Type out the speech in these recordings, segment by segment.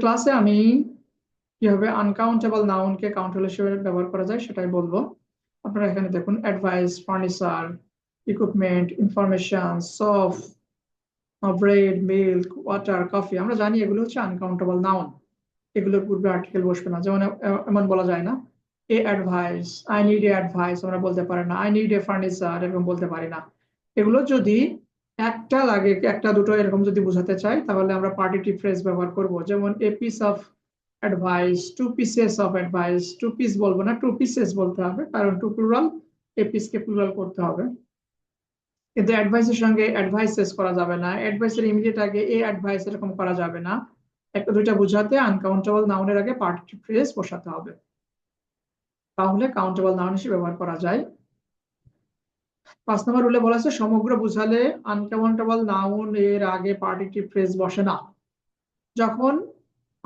ক্লাসে আমি কীভাবে আনকাউন্টেবল নাউনকে কাউন্টেবল হিসেবে ব্যবহার করা যায় সেটাই বলব। আপনারা এখানে দেখুন অ্যাডভাইস ফার্নিচার ইকুইপমেন্ট ইনফরমেশন সফ ব্রেড মিল্ক ওয়াটার কফি আমরা জানি এগুলো হচ্ছে আনকাউন্টেবল নাউন এগুলোর পূর্বে আর্টিকেল বসবে না। যেমন এমন বলা যায় না, a advice I need a advice আমরা বলতে পারি না আই নিড এ ফার্নিচার এরকম বলতে পারি না। এগুলো যদি একটা লাগে, একটা দুটো এরকম যদি বোঝাতে চাই, তাহলে আমরা পার্টিটিভ ফ্রেজ ব্যবহার করব। যেমন a piece of advice two pieces of advice two piece বলব না টু পিসেস বলতে হবে, কারণ টু প্লুরাল এ পিসকে প্লুরাল করতে হবে। কিন্তু অ্যাডভাইসের সঙ্গে অ্যাডভাইসেস করা যাবে না। অ্যাডভাইসের ইমিডিয়েট আগে এ অ্যাডভাইস এরকম করা যাবে না। একটা দুইটা বোঝাতে আনকাউন্টেবল নাউনের আগে পার্টিটিভ ফ্রেজ বসাতে হবে। তাহলে কাউন্টেবল নাউন হিসেবে ব্যবহার করা যায়। পাঁচ নম্বর রুলে বলা আছে, সমগ্র বুঝালে আনকাউন্টেবল নাউন এর আগে পার্টিটিভ ফ্রেজ বসে না। যখন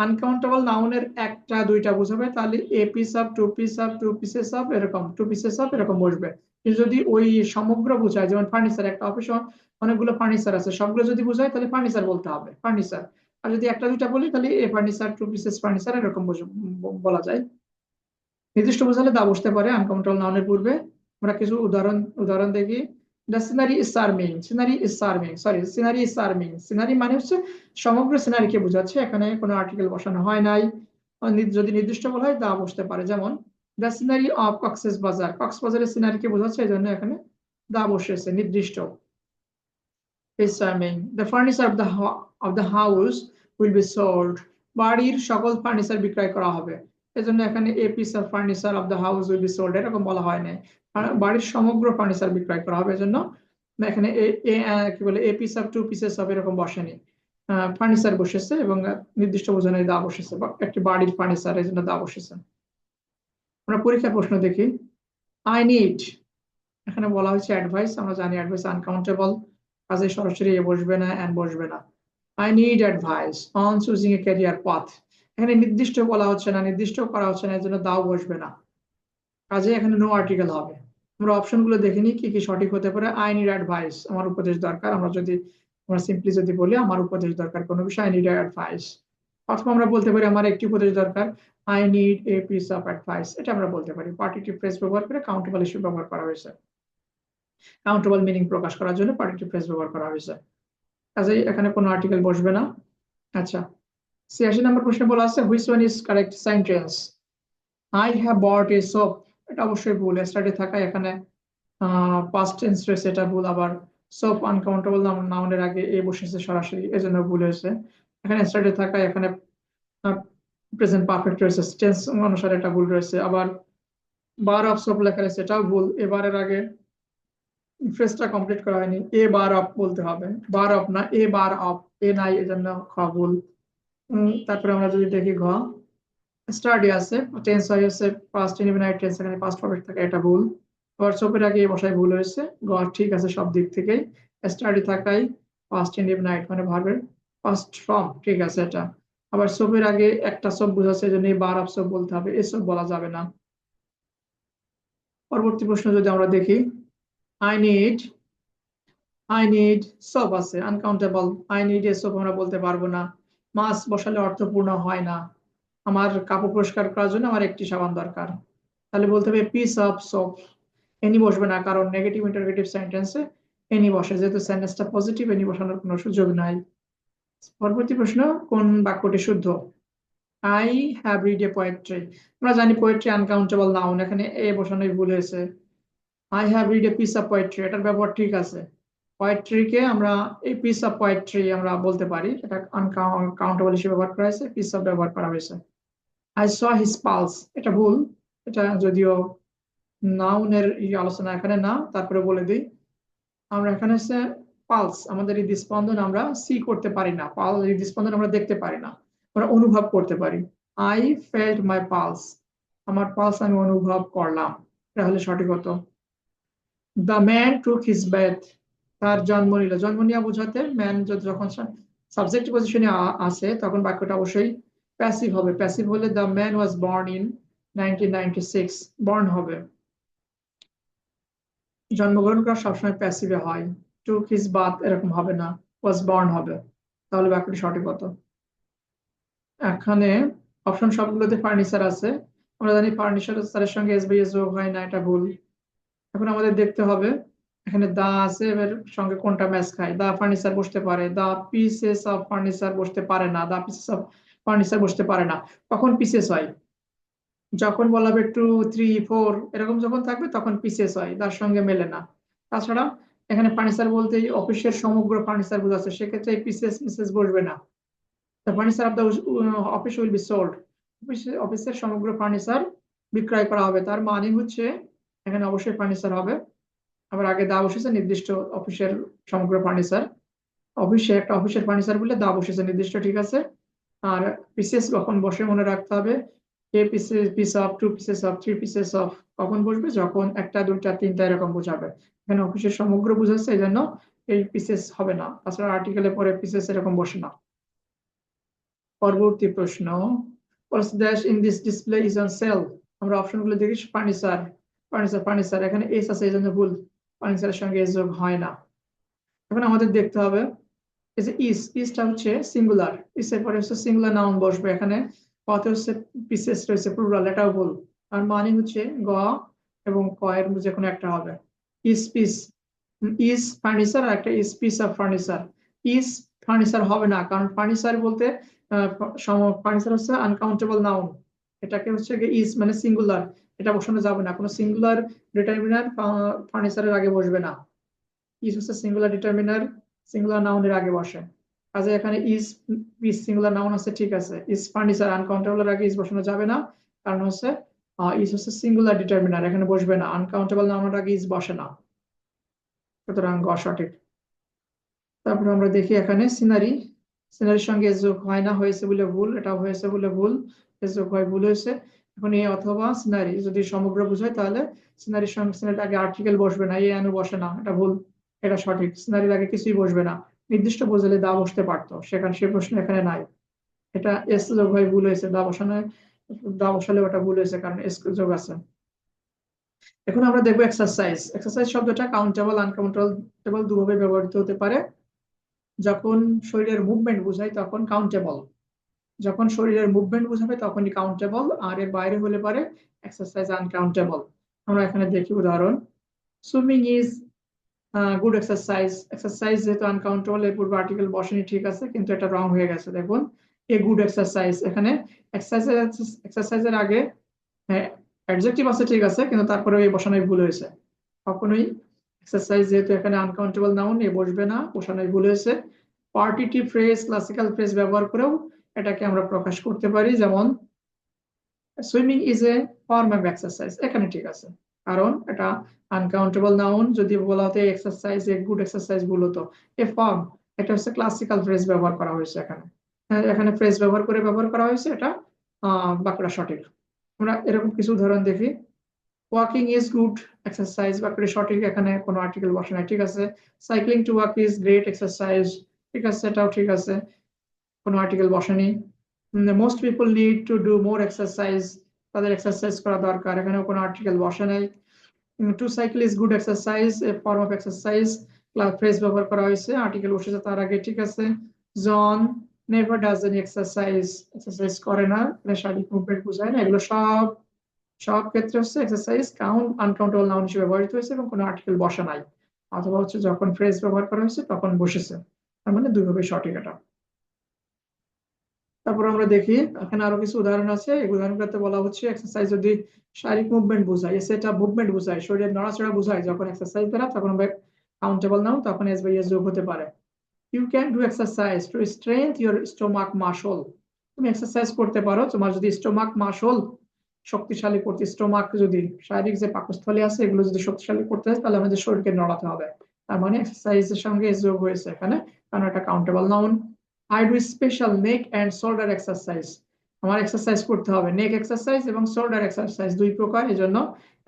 আনকাউন্টেবল নাউনের একটা, দুইটা বুঝাবে, তাহলে a piece of two piece of two pieces of এরকম টু পিসেস অফ এরকম বসবে। কিন্তু যদি ওই সমগ্র বোঝায়, যেমন ফার্নিচার একটা অফিসে অনেকগুলো ফার্নিচার আছে, সবগুলো যদি বোঝায়, তাহলে ফার্নিচার বলতে হবে ফার্নিচার আর যদি একটা, দুইটা বলি, তাহলে a furniture two pieces furniture এরকম বলা যায়। নির্দিষ্ট বোঝালে দা বসতে পারে আনকাউন্টেবল নাউনের পূর্বে। আমরা কিছু উদাহরণ উদাহরণ দেখি। Scenery is charming scenery is charming sorry scenery is charming scenery মানে হচ্ছে সমগ্র সিনারিকে বোঝাচ্ছে, এখানে কোনো আর্টিকেল বসানো হয় নাই। যদি নির্দিষ্ট বলা হয় দা বসতে পারে। যেমন দ্য সিনারি অফ কক্সেস বাজার সিনারিকে বোঝাচ্ছে এই জন্য এখানে দা বসেছে নির্দিষ্ট। Is charming the furniture of the of the house will be sold বাড়ির সকল ফার্নিচার বিক্রয় করা হবে। এজন্য এখানে a piece of furniture of the house will be sold এরকম বলা হয় নাই। বাড়ির সমগ্র ফার্নিচার বিক্রয় করা হবে। এজন্য এখানে কি বলে a piece of two pieces of এরকম বসেনি। ফার্নিচার বসেছে এবং নির্দিষ্ট বোঝানোর দা বসেছে একটি বাড়ির ফার্নিচার এই জন্য দা বসেছে। আমরা পরীক্ষার প্রশ্ন দেখি। আই নিড এখানে বলা হয়েছে অ্যাডভাইস আমরা জানি অ্যাডভাইস আনকাউন্টেবল কাজে সরাসরি এ বসবে না অ্যান্ড বসবে না। I need advice on choosing a career path এখানে নির্দিষ্ট বলা হচ্ছে না, নির্দিষ্ট করা হচ্ছে না, এর জন্য দাও বসবে না। কাজে এখানে নো আর্টিকেল হবে। আমরা অপশনগুলো দেখে নিই কি কি সঠিক হতে পারে। আই নিড অ্যাডভাইস আমার উপদেশ দরকার। আমরা যদি আমরা সিম্পলি যদি বলি, আমার উপদেশ দরকার কোনো বিষয় আই নিড অ্যাডভাইস অথবা আমরা বলতে পারি, আমার একটি উপদেশ দরকার I need a piece of advice এটা আমরা বলতে পারি। পার্টিটিভ ফ্রেজ ব্যবহার করে কাউন্টেবল ইস্যু ব্যবহার করা হয়েছে। কাউন্টেবল মিনিং প্রকাশ করার জন্য পার্টিটিভ ফ্রেজ ব্যবহার করা হয়েছে। কাজেই এখানে কোনো আর্টিকেল বসবে না। আচ্ছা। ছিয়াশি নম্বর প্রশ্নে বলা আছে which one is correct sentence I have bought a soap এটা অবশ্যই ভুল। স্টাডি থাকায় এখানে পাস্ট টেন্স এটা ভুল। আবার সোপ আনকাউন্টেবল নাউনের আগে এ বসেছে সরাসরি, এজন্য ভুল হয়েছে। এখানে স্টাডি থাকায় এখানে প্রেজেন্ট পারফেক্ট রয়েছে টেন্স অনুসারে এটা ভুল রয়েছে। আবার বার অফ সোপ লেখা রয়েছে, এটাও ভুল। এবারের আগে ফ্রেজটা কমপ্লিট করা হয়নি। এ বার অফ বলতে হবে। বার অফ না, এ বার অফ এ নাই, এজন্য খ ভুল। তারপরে আমরা যদি দেখি ঘ। স্টাডি আছে টেন্স আছে পাস্ট ইনডিফিনাইট টেন্স এখানে পাস্ট পারফেক্ট থাকে এটা ভুল। সোপের আগে বসায় ভুল হয়েছে। গ ঠিক আছে সব দিক থেকেই। স্টাডি থাকাই পাস্ট ইনডিফিনাইট মানে ভার্বের পাস্ট ফর্ম ঠিক আছে এটা। আবার সোপের আগে একটা সব বুঝাচ্ছে জন্য বার অফ সব বলতে হবে এসব বলা যাবে না। পরবর্তী প্রশ্ন যদি আমরা দেখি আই নিড আই নিড সব আছে আনকাউন্টেবল আই নিড এসব আমরা বলতে পারব না। মাস বসালে অর্থপূর্ণ হয় না। আমার কাপড় পরিষ্কার করার জন্য আমার একটি সাবান দরকার। তাহলে বলতে হবে পিস অফ সোপ এনি বসবে না, কারণ নেগেটিভ ইন্টারগেটিভ সেন্টেন্সে এনি বসে। যেহেতু সেন্টেন্সটা পজিটিভ এনি বসানোর কোনো সুযোগ নাই। পরবর্তী প্রশ্ন, কোন বাক্যটি শুদ্ধ? I have read a poetry আমরা জানি পোয়েট্রি আনকাউন্টেবল নাউন এখানে এ বসানোই ভুল হয়েছে। I have read a piece of poetry এটার ব্যবহার ঠিক আছে। পোয়েট্রিকে আমরা এই পিস অফ পোয়েট্রি আমরা বলতে পারি, এটা আনকাউন্টেবল হিসেবে ব্যবহার করা হয়েছে পিস অফ ব্যবহার করা হয়েছে। আই স হিস পালস এটা ভুল। এটা যদিও নাউনের আলোচনা এখানে না, তারপরে বলে দিই। আমরা এখানে হচ্ছে পালস আমাদের এই হৃদস্পন্দন আমরা সি করতে পারি না। পাল হৃদস্পন্দন আমরা দেখতে পারি না। আমরা অনুভব করতে পারি। আই ফেল্ট মাই পালস আমার পালস আমি অনুভব করলাম। এটা হলে সঠিক হতো। The man took his birth তার জন্ম নিল। জন্ম নিয়ে বোঝাতে ম্যান যখন সাবজেক্ট পজিশনে আসে, তখন বাক্যটা অবশ্যই প্যাসিভ হবে। প্যাসিভ হলে the man was born in born হবে। জন্মগ্রহণ করা সবসময় প্যাসিভে হয়। টুক হিজ বাথ এরকম হবে না। ওয়াজ বর্ন হবে। তাহলে বাক্যটি সঠিক হতো এখানে অপশন সবগুলোতে ফার্নিচার আছে। আমরা জানি ফার্নিচারের সঙ্গে এস বাই এস যোগ হয় না, এটা ভুল। এখন আমাদের দেখতে হবে, এখানে দা আছে, এবার সঙ্গে কোনটা ম্যাচ খায়? দা ফার্নিচার বসতে পারে। দা পিসেস অফ ফার্নিচার বসতে পারে না। দা পিসেস অফ ফার্নিচার বসতে পারে না, তখন পিসেস হয়। যখন বলা হবে টু থ্রি ফোর এরকম যখন থাকবে তখন পিসেস হয়, তার সঙ্গে মেলে না। তাছাড়া এখানে ফার্নিচার বলতে অফিসের সমগ্র ফার্নিচার বোঝাচ্ছে, সেক্ষেত্রে পিসেস মিসেস বসবে না। Furniture of the office will be sold অফিসের সমগ্র ফার্নিচার বিক্রয় করা হবে, তার মানে হচ্ছে এখানে অবশ্যই ফার্নিচার হবে। আবার আগে দা বসেছে, নির্দিষ্ট অফিসের সমগ্র ফার্নিচার অফিসে একটা অফিসের ফার্নিচার বলে দা বসেছে, নির্দিষ্ট ঠিক আছে। আর পিসেস কখন বসে মনে রাখতে হবে? A pieces piece of two pieces of three pieces of কখন বসবে? যখন একটা, দুইটা, তিনটা এরকম বোঝাবে। এখানে অফিসের সমগ্র বোঝাচ্ছে, এই জন্য এই পিসেস হবে না। তাছাড়া আর্টিকেলে পরে পিসেস এরকম বসে না। পরবর্তী প্রশ্ন। Dash in this display is on sale আমরা অপশনগুলো দেখি ফার্নিচার ফার্নিচার ফার্নিচার এখানে এস আছে, এই জন্য ভুল। ফার্নিচারের সঙ্গে এস যোগ হয় না। এখন আমাদের দেখতে হবে এই যে ইস ইসটা হচ্ছে সিঙ্গুলার ইসের পরে হচ্ছে সিঙ্গুলার নাউন বসবে এখানে। কত হচ্ছে পিসেস রয়েছে প্লুরাল এটাও ভুল আর মানে হচ্ছে গ এবং ক এর যে কোনো একটা হবে। ইস পিস ইস ফার্নিচার আর একটা is piece of furniture is furniture হবে না, কারণ ফার্নিচার বলতে ফার্নিচার হচ্ছে আনকাউন্টেবল নাউন এটাকে হচ্ছে ইস মানে সিঙ্গুলার এটা বসানো যাবে না। কোনো সিঙ্গুলার ডিটারমিনার ফার্নিচারের আগে বসবে না। ইস হচ্ছে সিঙ্গুলার ডিটারমিনার সিঙ্গুলার নাউনের আগে বসে। কাজে এখানে ইস ইস সিঙ্গুলার নাউন আছে ঠিক আছে। ইস ফার্নিচার আনকাউন্টেবল আগে ইস বসানো যাবে না। কারণ হচ্ছে ইস হচ্ছে সিঙ্গুলার ডিটারমিনার এখানে বসবে না। আনকাউন্টেবল নাউনের আগে ইস বসে না। সুতরাং গ সঠিক। তারপর আমরা দেখি এখানে সিনারি সিনারির সঙ্গে যোগ হয় না, হয়েছে বলে ভুল। এটা হয়েছে বলে ভুল। যোগ হয় ভুল হয়েছে। এখন এই অথবা সিনারি যদি সমগ্র বোঝায়, তাহলে সিনারির সঙ্গে সিনারির আগে আর্টিকেল বসবে না। এই আনু বসে না। এটা ভুল। এটা সঠিক। সিনারির আগে কিছুই বসবে না। নির্দিষ্ট বোঝালে দা বসতে পারতো। সেখানে সে প্রশ্ন এখানে নাই। এটা এস যোগ হয় ভুল হয়েছে। দা বসানো দা বসালে ওটা ভুল হয়েছে কারণ এস যোগ আছে। এখন আমরা দেখব এক্সারসাইজ এক্সারসাইজ শব্দটা কাউন্টেবল আনকাউন্টেবল দুভাবে ব্যবহৃত হতে পারে। যখন শরীরের মুভমেন্ট বোঝায় তখন কাউন্টেবল যখন শরীরের মুভমেন্ট বোঝাবে তখনই কাউন্টেবল আর এর বাইরে হলে পারে এক্সারসাইজ আনকাউন্টেবল আমরা এখানে দেখি উদাহরণ। Swimming is good exercise exercise যেহেতু আনকাউন্টেবল এর পূর্বে আর্টিকেল বসেনি ঠিক আছে, কিন্তু এটা রং হয়ে গেছে, দেখুন। এ গুড এক্সারসাইজ এখানে এক্সারসাইজ এক্সারসাইজের আগে অ্যাডজেক্টিভ আছে ঠিক আছে, কিন্তু তারপরে এই বসানোই ভুল হয়েছে। কখনোই এক্সারসাইজ যেহেতু এখানে আনকাউন্টেবল নাউন এ বসবে না, বসানোই ভুল হয়েছে। পার্টিটিভ ফ্রেজ ক্লাসিক্যাল ফ্রেজ ব্যবহার করেও এটাকে আমরা প্রকাশ করতে পারি, যেমন swimming is a form of exercise এখানে ঠিক আছে। কারণ এটা আনকাউন্টেবল নাউন যদি বলা হতো এক্সারসাইজ এ গুড এক্সারসাইজ ভুল হতো এ ফর্ম এটা হচ্ছে ক্লাসিক্যাল ফ্রেজ ব্যবহার করা হয়েছে এখানে। এখানে ফ্রেজ ব্যবহার করে ব্যবহার করা হয়েছে এটা বাক্যটা সঠিক। আমরা এরকম কিছু উদাহরণ দেখি। ওয়াকিং ইজ গুড এক্সারসাইজ বাক্যটি সঠিক, এখানে কোনো আর্টিকেল বসে নাই, ঠিক আছে। Cycling to walk is great exercise ঠিক আছে, এটাও ঠিক আছে। কোনো আর্টিকেল বসেনি। Most people need to do more exercise তাদের এক্সারসাইজ করা দরকার। এখানেও কোনো আর্টিকেল বসে নাই। To cycle is good exercise a form of exercise class phrase ব্যবহার করা হয়েছে। আর্টিকেল বসেছে তার আগে, ঠিক আছে? John never does any exercise exercise করে না শারীরিক মুভমেন্ট বোঝায় না। এগুলো সব সব ক্ষেত্রে হচ্ছে এক্সারসাইজ কাউন্ট আনকাউন্টেবল নাউন হিসেবে ব্যবহৃত হয়েছে এবং কোনো আর্টিকেল বসা নাই। অথবা হচ্ছে যখন ফ্রেজ ব্যবহার করা হয়েছে তখন বসেছে। তার মানে দুইভাবে সঠিক এটা। তারপর আমরা দেখি, এখানে আরও কিছু উদাহরণ আছে। এই উদাহরণগুলোতে বলা হচ্ছে এক্সারসাইজ যদি শারীরিক মুভমেন্ট বোঝায় সেটা মুভমেন্ট বোঝায়, শরীরের নড়াচড়া বোঝায় যখন এক্সারসাইজ দ্বারা, তখন আমরা কাউন্টেবল নাও, তখন এস বাই এস যোগ হতে পারে। You can do exercise to strength your stomach muscle তুমি এক্সারসাইজ করতে পারো, তোমার যদি স্টোমাক মাসল শক্তিশালী করতে স্টোমাক যদি শারীরিক যে পাকস্থলী আছে, এগুলো যদি শক্তিশালী করতে হয়, তাহলে আমাদের শরীরকে নড়াতে হবে। তার মানে এক্সারসাইজের সঙ্গে যোগ হয়েছে এখানে, কারণ এটা countable noun I do special neck and shoulder exercise আমার এক্সারসাইজ করতে হবে। নেক এক্সারসাইজ এবং শোল্ডার এক্সারসাইজ দুই প্রকার এই জন্য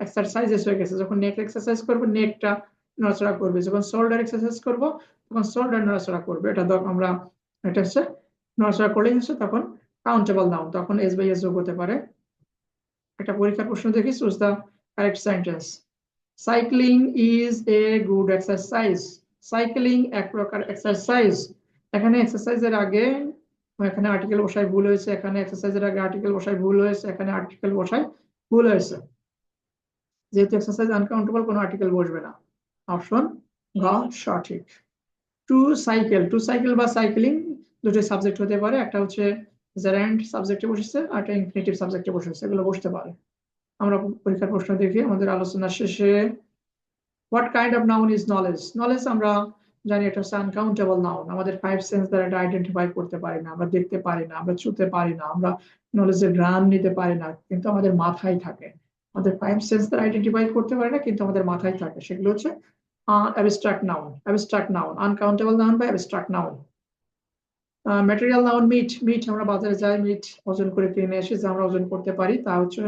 এক্সারসাইজ হয়ে গেছে। যখন নেক এক্সারসাইজ করব নেকটা নড়াচড়া করবে। যখন শোল্ডার এক্সারসাইজ করব, তখন শোল্ডার নড়াচড়া করবে। এটা আমরা এটা হচ্ছে নড়াচড়া করলেই হচ্ছে? তখন কাউন্টেবল নাউন তখন এস বাই এস যোগ হতে পারে। একটা পরীক্ষার প্রশ্ন দেখি choose the correct sentence cycling is a good exercise cycling এক প্রকার এক্সারসাইজ এখানে এক্সারসাইজের আগে, এখানে আর্টিকেল বসায় ভুল হয়েছে, এখানে এক্সারসাইজের আগে আর্টিকেল বসায় ভুল হয়েছে, এখানে আর্টিকেল বসায় ভুল হয়েছে। যেহেতু এক্সারসাইজ আনকাউন্টেবল কোনো আর্টিকেল বসবে না। অপশন ঘ, সঠিক। টু সাইকেল টু সাইকেল বা সাইক্লিং দুটো সাবজেক্ট হতে পারে। একটা হচ্ছে জেরান্ড সাবজেক্টে বসেছে, আর একটা ইনফিনিটিভ সাবজেক্টে বসেছে এগুলো বসতে পারে। আমরা পরীক্ষার প্রশ্ন দেখি, আমাদের আলোচনা শেষে what kind of noun is knowledge knowledge আমরা জানি এটা হচ্ছে আনকাউন্টেবল নাউন আমাদের ফাইভ সেন্স দ্বারা এটা আইডেন্টিফাই করতে পারি না, আমরা দেখতে পারি না, আমরা ছুতে পারি না, আমরা নলেজের গ্রাম নিতে পারি না, কিন্তু আমাদের মাথায় থাকে। আমাদের ফাইভ সেন্স দ্বারা আইডেন্টিফাই করতে পারি না, কিন্তু আমাদের মাথায় থাকে। সেগুলো হচ্ছে abstract noun abstract noun uncountable noun বা abstract noun material noun meat meat আমরা বাজারে যাই মিট ওজন করে কিনে এসে যে আমরা ওজন করতে পারি, তা হচ্ছে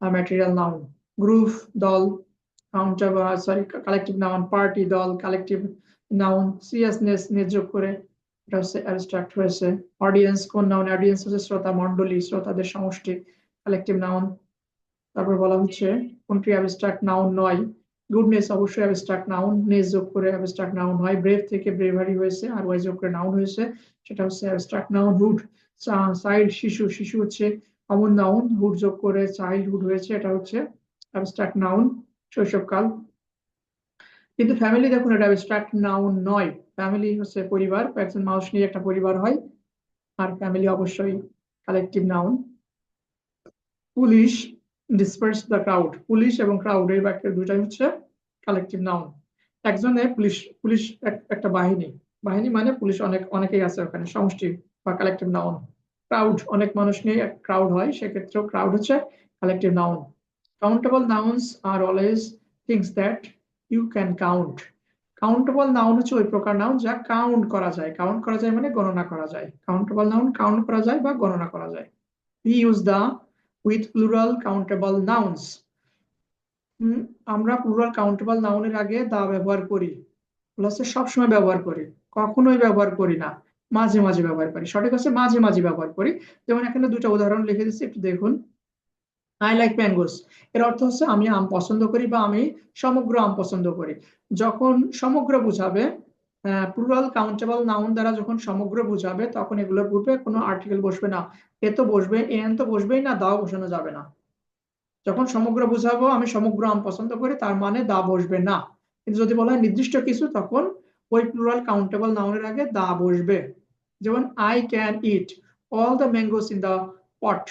ম্যাটেরিয়াল নাউন গ্রুপ দল counter sorry collective noun party দল কালেকটিভ নাউন সিরিয়াসনেস নিয়োগ করে এটা হচ্ছে অ্যাবস্ট্রাক্ট হয়েছে অডিয়েন্স কোন নাউন অডিয়েন্স হচ্ছে শ্রোতা মন্ডলী শ্রোতাদের সমষ্টি কালেকটিভ নাউন তারপর বলা হচ্ছে, কোনটি অ্যাবস্ট্রাক্ট নাউন নয়? গুডনেস অবশ্যই অ্যাবস্ট্রাক্ট নাউন নেস যোগ করে অ্যাবস্ট্রাক্ট নাউন হয়। ব্রেভ থেকে ব্রেভারি হয়েছে, আর ওয়াই যোগ করে নাউন হয়েছে, সেটা হচ্ছে অ্যাবস্ট্রাক্ট নাউন হুড চাইল্ড শিশু। শিশু হচ্ছে কমন নাউন হুড যোগ করে চাইল্ডহুড হয়েছে, এটা হচ্ছে অ্যাবস্ট্রাক্ট নাউন শৈশবকাল। কিন্তু ফ্যামিলি দেখুন, এটা অ্যাবস্ট্রাক্ট নাউন নয়। ফ্যামিলি হচ্ছে পরিবার, একজন মানুষ নিয়ে একটা পরিবার হয়, আর ফ্যামিলি অবশ্যই collective noun police disperse the crowd police এবং ক্রাউড এই বাক্যের দুইটাই হচ্ছে কালেকটিভ নাউন একজনে পুলিশ পুলিশ একটা বাহিনী। বাহিনী মানে পুলিশ অনেক, অনেকেই আছে ওখানে, সমষ্টি বা কালেকটিভ নাউন ক্রাউড অনেক মানুষ নিয়ে ক্রাউড হয়, সেক্ষেত্রেও ক্রাউড হচ্ছে collective noun countable nouns are always things that you can count countable noun হচ্ছে ওই প্রকার নাউন যা কাউন্ট করা যায়। কাউন্ট করা যায় মানে গণনা করা যায়। কাউন্টেবল নাউন কাউন্ট করা যায় বা গণনা করা যায়। We use the with plural countable nouns আমরা প্লুরাল কাউন্টেবল নাউনের আগে দা ব্যবহার করি। প্লাসে সবসময় ব্যবহার করি। কখনোই ব্যবহার করি না। মাঝে মাঝে ব্যবহার করি। সঠিক হচ্ছে মাঝে মাঝে ব্যবহার করি। যেমন এখানে দুটো উদাহরণ লিখে দিচ্ছি, একটু দেখুন। আই লাইক ম্যাঙ্গোস এর অর্থ হচ্ছে আমি আম পছন্দ করি বা আমি সমগ্র আম পছন্দ করি। যখন সমগ্র বুঝাবে প্লুরাল কাউন্টেবল নাউন দ্বারা যখন সমগ্র বুঝাবে, তখন এগুলোর পূর্বে কোনো আর্টিকেল বসবে না। এ তো বসবে এন তো বসবেই না, দাও বসানো যাবে না। যখন সমগ্র বুঝাবো, আমি সমগ্র আম পছন্দ করি, তার মানে দা বসবে না। কিন্তু যদি বলা হয় নির্দিষ্ট কিছু, তখন ওই প্লুরাল কাউন্টেবল নাউনের আগে দা বসবে। যেমন I can eat all the mangoes in the pot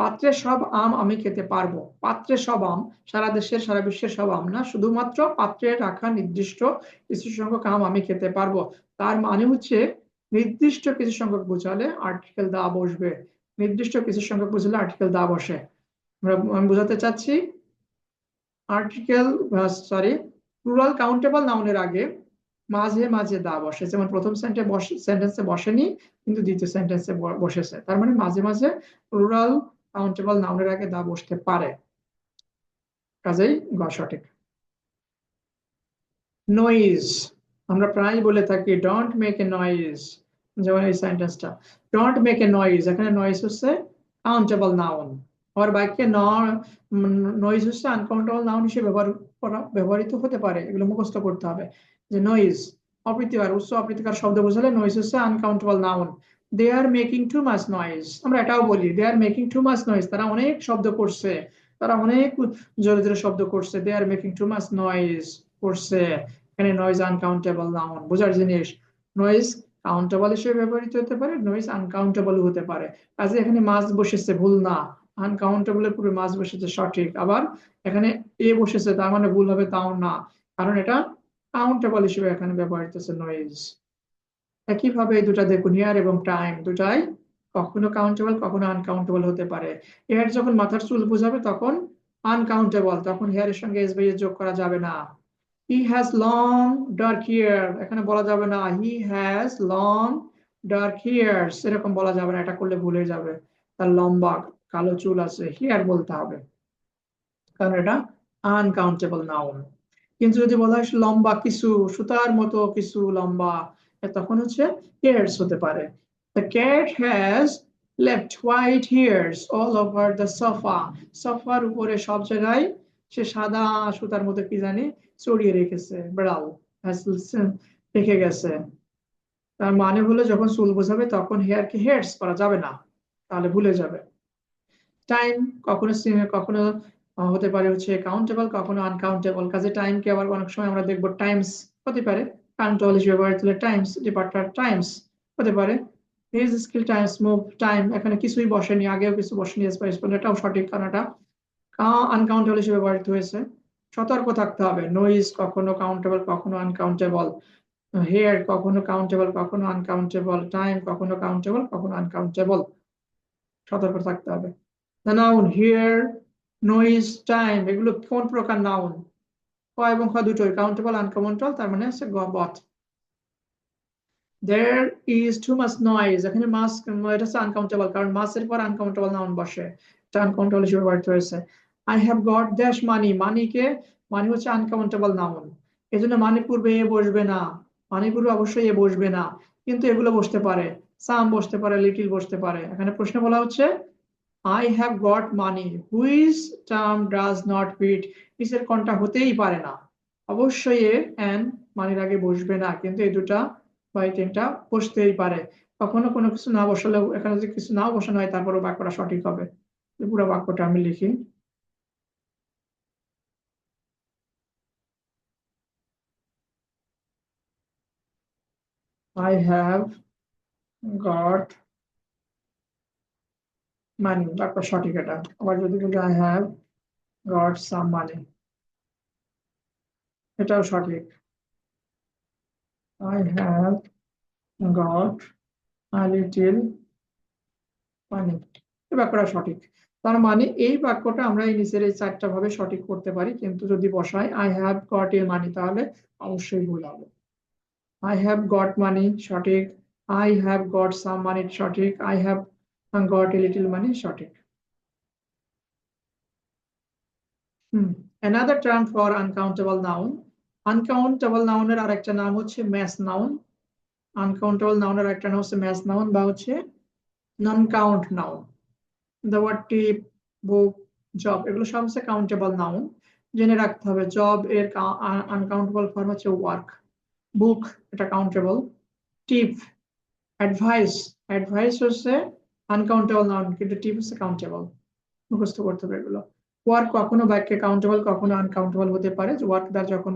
পাত্রে সব আম আমি খেতে পারব। পাত্রে সব আম, সারা দেশের, সারা বিশ্বের সব আম না, শুধুমাত্র পাত্রে রাখা নির্দিষ্ট কিছু সংখ্যক আম আমি খেতে পারব। তার মানে হচ্ছে নির্দিষ্ট কিছু সংখ্যক বোঝালে আর্টিকেল দা বসবে। নির্দিষ্ট কিছু সংখ্যক বুঝালে আর্টিকেল দা বসে। আমরা, আমি বোঝাতে চাচ্ছি আর্টিকেল সরি প্লুরাল কাউন্টেবল নাউনের আগে মাঝে মাঝে দা বসে। যেমন প্রথম সেন্টে বসে সেন্টেন্সে বসেনি, কিন্তু দ্বিতীয় সেন্টেন্সে বসেছে। তার মানে মাঝে মাঝে প্লুরাল কাউন্টেবল নাউনের আগে দা বসতে পারে। কাজেই গ সঠিক। নয়েজ আমরা প্রায় বলে থাকি ডোন্ট মেক এ নয়েজ যেমন এই সেন্টেন্সটা ডোন্ট মেক এ নয়েজ এখানে নয়েজ হচ্ছে কাউন্টেবল নাউন আবার বাক্যে নয়েজ হচ্ছে আনকাউন্টেবল নাউন হিসেবে ব্যবহার করা, ব্যবহৃত হতে পারে, এগুলো মুখস্থ করতে হবে। যে নয়েজ অপ্রীতিকর, উচ্চ অপ্রীতিকর শব্দ বোঝালে নয়েজ হচ্ছে uncountable noun they are making too much noise আমরা এটাও বলি they are making too much noise তারা অনেক শব্দ করছে, তারা অনেক জোরে জোরে শব্দ করছে they are making too much noise করছে। এখানে নয়েজ আনকাউন্টেবল নাউন বোঝার জিনিস নয়েজ কাউন্টেবল হিসেবে ব্যবহৃত হতে পারে নয়েজ আনকাউন্টেবল হতে পারে। কাজে এখানে মাছ বসেছে, ভুল না। আনকাউন্টেবলের পুরো মাছ বসেছে, সঠিক। আবার এখানে এ বসেছে, তার মানে ভুল হবে তাও না। কারণ এটা কাউন্টেবল হিসেবে এখানে ব্যবহৃত হচ্ছে নয়েজ একইভাবে দুটা দেখুন ইয়ার এবং টাইম দুটাই কখনো কাউন্টেবল কখনো আনকাউন্টেবল হতে পারে। এর যখন মাথার চুল বোঝাবে তখন আনকাউন্টেবল তখন হেয়ারের সঙ্গে এস বাই যোগ করা যাবে না। He has long dark hair এখানে বলা যাবে না। He has long dark hairs এরকম বলা যাবে না। এটা করলে ভুলে যাবে। তার লম্বা কালো চুল আছে হেয়ার বলতে হবে। কারণ এটা আনকাউন্টেবল নাউন কিন্তু যদি বলা হয় লম্বা কিছু, সুতার মতো কিছু লম্বা তখন হচ্ছে hairs হতে পারে। The cat has left white hairs all over the sofa. সোফার উপরে সব জায়গায় সে সাদা সুতার মতো কি জানি চড়িয়ে রেখেছে বিড়াল রেখে গেছে। তার মানে হলো যখন চুল বোঝাবে তখন হেয়ারকে হেয়ার্স করা যাবে না, তাহলে ভুলে যাবে। টাইম কখনো কখনো হতে পারে হচ্ছে কাউন্টেবল কখনো আনকাউন্টেবল কাজে টাইমকে আবার অনেক সময় আমরা দেখব টাইমস হতে পারে। কাউন্টেবল হিসেবে হলে টাইমস ডিপার্টার টাইমস হতে পারে। His skill times move time এখানে কিছুই বসেনি, আগেও কিছু বসেনি এটাও সঠিক কারণ এটা আনকাউন্টেবল হিসেবে ব্যবহৃত হয়েছে। সতর্ক থাকতে হবে। নইজ কখনো কাউন্টেবল কখনো আনকাউন্টেবল হেয়ার কখনো কাউন্টেবল কখনো আনকাউন্টেবল টাইম কখনো কাউন্টেবল কখনো আনকাউন্টেবল সতর্ক থাকতে হবে। নাউন হিয়ার নইজ টাইম এগুলো কোন প্রকার নাউন এবং কাউন্টেবল আনকাউন্টেবল তার মানে হচ্ছে is too much noise. এখানে এটা হচ্ছে আনকাউন্টেবল কারণ পর আনকাউন্টেবল নাউন বসে। এটা আনকাউন্টেবল হিসেবে ব্যবহৃত হয়েছে। I have got dash money Manike money হচ্ছে আনকাউন্টেবল নাউন এই জন্য মানি পূর্বে এ বসবে না। মানি পূর্বে অবশ্যই এ বসবে না। কিন্তু এগুলো বসতে পারে। সাম বসতে পারে লিটিল বসতে পারে। এখানে প্রশ্ন বলা হচ্ছে I have got money which term does not fit নিচের কোনটা হতেই পারে না। অবশ্যই এ অ্যান্ড মানির আগে বসবে না। কিন্তু এই দুটা বা এই তিনটা বসতেই পারে। কখনো কোনো কিছু না বসালেও এখানে যদি কিছু নাও বসানো হয়, তারপরেও বাক্যটা সঠিক হবে। পুরো বাক্যটা আমি লিখি। I have got money বাক্য সঠিক এটা। আবার যদি বলি I have got some money এটাও সঠিক। I have got a little money. এই বাক্যটা সঠিক। তার মানে এই বাক্যটা আমরা এই নিচের এই চারটা ভাবে সঠিক করতে পারি, কিন্তু যদি বসাই I have got a money তাহলে অবশ্যই ভুল হবে। I have got money, সঠিক। I have got some money সঠিক। I have got a little money সঠিক Hmm. Another term for uncountable noun uncountable noun এর আরেকটা নাম হচ্ছে mass noun uncountable noun এর একটা নাম হচ্ছে mass noun বা হচ্ছে noun the word tip book job এগুলো সব হচ্ছে countable noun জেনে রাখতে হবে job এর আনকাউন্টেবল ফর্ম হচ্ছে work বুক এটা কাউন্টেবল টিপ অ্যাডভাইস অ্যাডভাইস হচ্ছে আনকাউন্টেবল নাউন কিন্তু টিপ হচ্ছে কাউন্টেবল মুখস্থ করতে হবে এগুলো। ওয়ার্ক কখনো বাক্যে কাউন্টেবল কখনো আনকাউন্টেবল হতে পারে। যে ওয়ার্ক দ্বারা যখন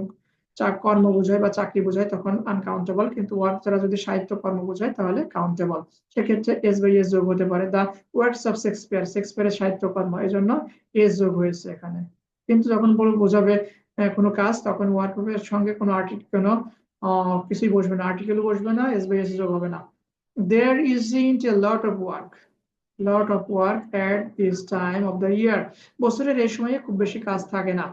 কর্ম বোঝায় বা চাকরি বোঝায়, তখন আনকাউন্টেবল কিন্তু ওয়ার্ক দ্বারা যদি সাহিত্য কর্ম বোঝায়, তাহলে কাউন্টেবল সেক্ষেত্রে এস বাই এস যোগ হতে পারে। দা ওয়ার্কস অফ শেক্সপিয়ার শেক্সপিয়ারের সাহিত্য কর্ম এই জন্য এস যোগ হয়েছে এখানে। কিন্তু যখন বোঝাবে কোনো কাজ, তখন ওয়ার্কের সঙ্গে কোনো আর্টিকেল কোনো কিছুই বসবে না। আর্টিকেল বসবে না এস বাই এস যোগ হবে না। Isn't a lot of work lot of work at this time of the year বছরের এই সময়ে খুব বেশি কাজ থাকে না।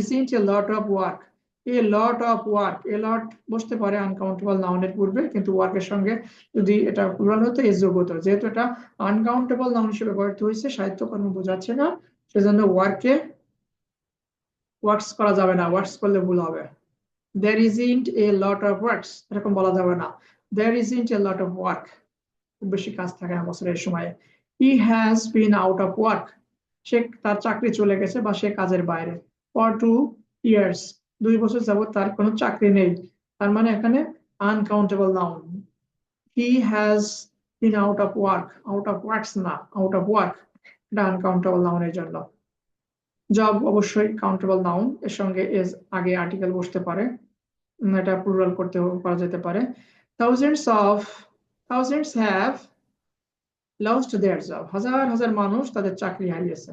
Isn't a lot of work a lot of work a lot বসতে পারে আনকাউন্টেবল নাউনের পূর্বে, কিন্তু ওয়ার্কের সঙ্গে যদি এটা প্লুরাল হতো এস যোগ হতো। যেহেতু এটা আনকাউন্টেবল নাউন হিসেবে ব্যবহৃত হয়েছে সাহিত্যকর্ম বোঝাচ্ছে না, সেজন্য ওয়ার্ককে ওয়ার্কস করা যাবে না। ওয়ার্কস করলে ভুল হবে। There isn't a lot of works, এরকম বলা যাবে না। There isn't a lot of work. বেশি কাজ থাকে না বছরের সময়ে, he has been out of work. সে তার চাকরি চলে গেছে বা সে কাজের বাইরে for two years, দুই বছর যাবত তার কোনো চাকরি নেই। তার মানে এখানে uncountable noun he has been out of work, out of works না, out of work. এটা আনকাউন্টেবল নাউনের জন্য। জব অবশ্যই কাউন্টেবল নাউন এর সঙ্গে এস আগে আর্টিকেল বসতে পারে। এটা প্লুরাল করতে করা যেতে পারে। Thousands of thousands have lost their job হাজার হাজার মানুষ তাদের চাকরি হারিয়েছে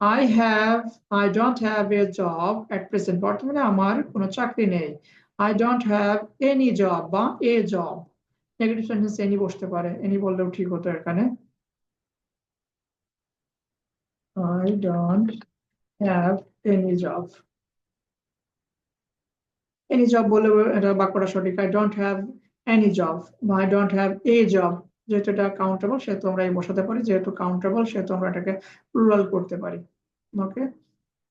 I have I don't have a job at present বর্তমানে আমার কোনো চাকরি নেই I don't have any job বা a job negative sentence any বসতে পারে এনি বললেও ঠিক হতো এখানে I don't have any job. Any job বলে এটা বাক্যটা সঠিক I don't have any job. বা I don't have a job? যেহেতু এটা কাউন্টেবল সেহেতু আমরা এই বসাতে পারি। যেহেতু কাউন্টেবল সেহেতু আমরা এটাকে প্লুরাল করতে পারি। ওকে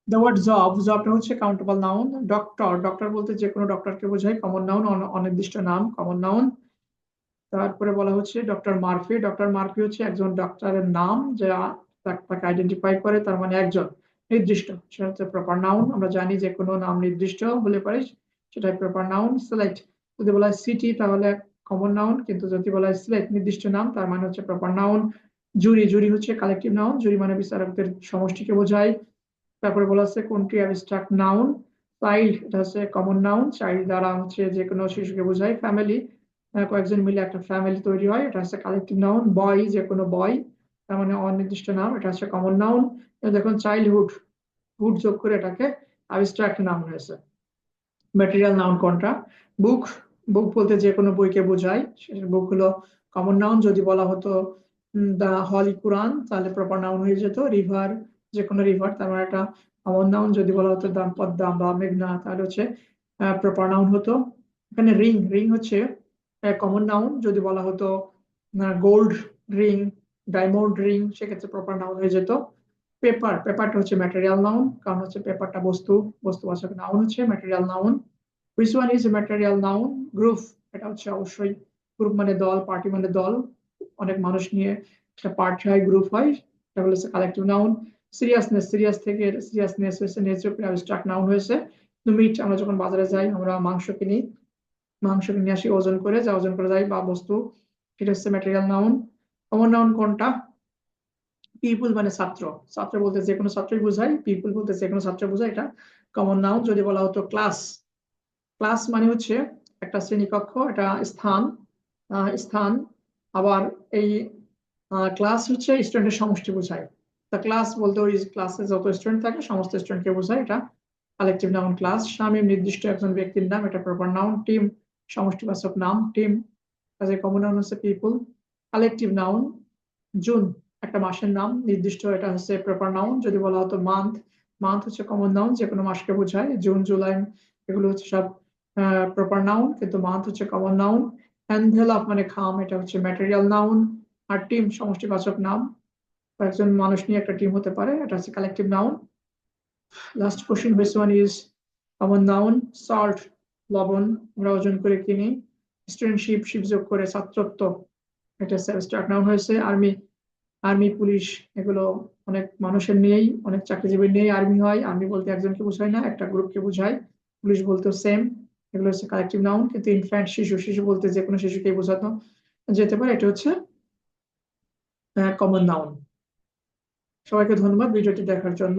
দ্য ওয়ার্ড জব জবটা হচ্ছে কাউন্টেবল নাউন ডক্টর ডক্টর বলতে যে কোনো ডক্টরকে বোঝায় কমন নাউন অনির্দিষ্ট নাম কমন নাউন তারপরে বলা হচ্ছে ডক্টর মার্ফি ডক্টর মার্ফি হচ্ছে একজন ডক্টরের নাম, যা তাকে আইডেন্টিফাই করে, তার মানে একজন, নির্দিষ্ট। সেটা হচ্ছে প্রপার নাউন আমরা জানি যে কোনো নাম নির্দিষ্ট হলে পারে সেটাই প্রপার নাউন সিলেক্ট যদি বলা হয় সিটি তাহলে কমন নাউন কিন্তু যদি বলা হয় সিলেক্ট নির্দিষ্ট নাম তার মানে হচ্ছে প্রপার নাউন জুরি জুরি হচ্ছে কালেকটিভ নাউন জুরি মানে বিচারকদের সমষ্টিকে বোঝায়। তারপরে বলা হচ্ছে কোনটি অ্যাবস্ট্রাক্ট নাউন চাইল্ড এটা হচ্ছে কমন নাউন চাইল্ড দ্বারা হচ্ছে যে কোনো শিশুকে বোঝায় ফ্যামিলি কয়েকজন মিলে একটা ফ্যামিলি তৈরি হয়, এটা হচ্ছে কালেকটিভ নাউন বয় যে কোনো বয় তার মানে অনির্দিষ্ট নাম এটা হচ্ছে কমন নাউন দেখুন চাইল্ডহুড হুড যোগ করে এটাকে অ্যাবস্ট্রাক্ট নাউন হয়েছে ম্যাটেরিয়াল নাউন কোনটা? বুক বুক বলতে যে কোনো বইকে বোঝায়। বুক হলো কমন নাউন যদি বলা হতো দা হলি কোরআন, তাহলে প্রপার নাউন হয়ে যেত। রিভার, যে কোনো রিভার, তার মানে একটা কমন নাউন যদি বলা হতো, দাম পদ্মা, বা মেঘনা, তাহলে হচ্ছে প্রপার নাউন হতো। এখানে রিং রিং হচ্ছে কমন নাউন যদি বলা হতো গোল্ড রিং ডায়মন্ড রিং সেক্ষেত্রে প্রপার নাউন হয়ে যেত। পেপার পেপারটা হচ্ছে ম্যাটেরিয়াল নাউন কারণ হচ্ছে পেপারটা বস্তু, বস্তুবাচক নাউন হচ্ছে material noun which one is material noun group এটা হচ্ছে অবশ্যই গ্রুপ মানে দল পার্টি মানে দল। অনেক মানুষ নিয়ে একটা পার্টি হয় গ্রুপ হয়। এটা হচ্ছে কালেকটিভ নাউন সিরিয়াসনেস সিরিয়াস থেকে সিরিয়াসনেস হয়েছে নেচার অ্যাবস্ট্রাক্ট নাউন হয়েছে। মিট আমরা যখন বাজারে যাই, আমরা মাংস কিনি। মাংস কিনে আসি, ওজন করে যা ওজন করে যাই বা বস্তু। এটা হচ্ছে ম্যাটেরিয়াল নাউন কমন নাউন কোনটা? পিপুল মানে ছাত্র। ছাত্র বলতে যে কোনো ছাত্রই বোঝায়। পিপুল বলতে যে কোনো ছাত্র বোঝায় এটা। কমন নাউন যদি বলা হতো ক্লাস ক্লাস মানে হচ্ছে একটা শ্রেণীকক্ষ এটা স্থান স্থান। আবার এই ক্লাস হচ্ছে স্টুডেন্টের সমষ্টি বোঝায়। তা ক্লাস বলতে ওই ক্লাসে যত স্টুডেন্ট থাকে, সমস্ত স্টুডেন্টকে বোঝায় এটা। কালেকটিভ নাউন ক্লাস স্বামী, নির্দিষ্ট একজন ব্যক্তির নাম, এটা প্রপার নাউন টিম সমষ্টিবাচক নাম টিম কাজে কমন নাউন হচ্ছে পিপুল কালেকটিভ নাউন জুন, একটা মাসের নাম। নির্দিষ্ট এটা হচ্ছে প্রপার নাউন যদি বলা হতো মান্থ মান্থ হচ্ছে কমন নাউন যে কোনো মাসকে বোঝায়। জুন, জুলাই, এগুলো হচ্ছে সব প্রপার নাউন কিন্তু মান্থ হচ্ছে কমন নাউন অ্যানভেলপ মানে খাম, এটা হচ্ছে ম্যাটেরিয়াল নাউন আর টিম সমষ্টিবাচক নাম। একজন মানুষ নিয়ে একটা টিম হতে পারে, এটা হচ্ছে collective noun last question which one is common noun salt লবণ, আমরা ওজন করে কিনি। স্টুডেন্টশিপ শিপ যোগ করে ছাত্রত্ব, এটা স্টার্ট নাউন হয়েছে। আর্মি আর্মি পুলিশ এগুলো অনেক মানুষের নেই অনেক চাকরিজীবী নেই আর্মি হয়। আর্মি বলতে একজনকে বোঝায় না, একটা গ্রুপকে বোঝায়। পুলিশ বলতে সেম এগুলো হচ্ছে কালেকটিভ নাউন কিন্তু ইনফ্যান্ট শিশু শিশু বলতে যে কোনো শিশুকেই বোঝানো যেতে পারে, এটা হচ্ছে কমন নাউন সবাইকে ধন্যবাদ ভিডিওটি দেখার জন্য।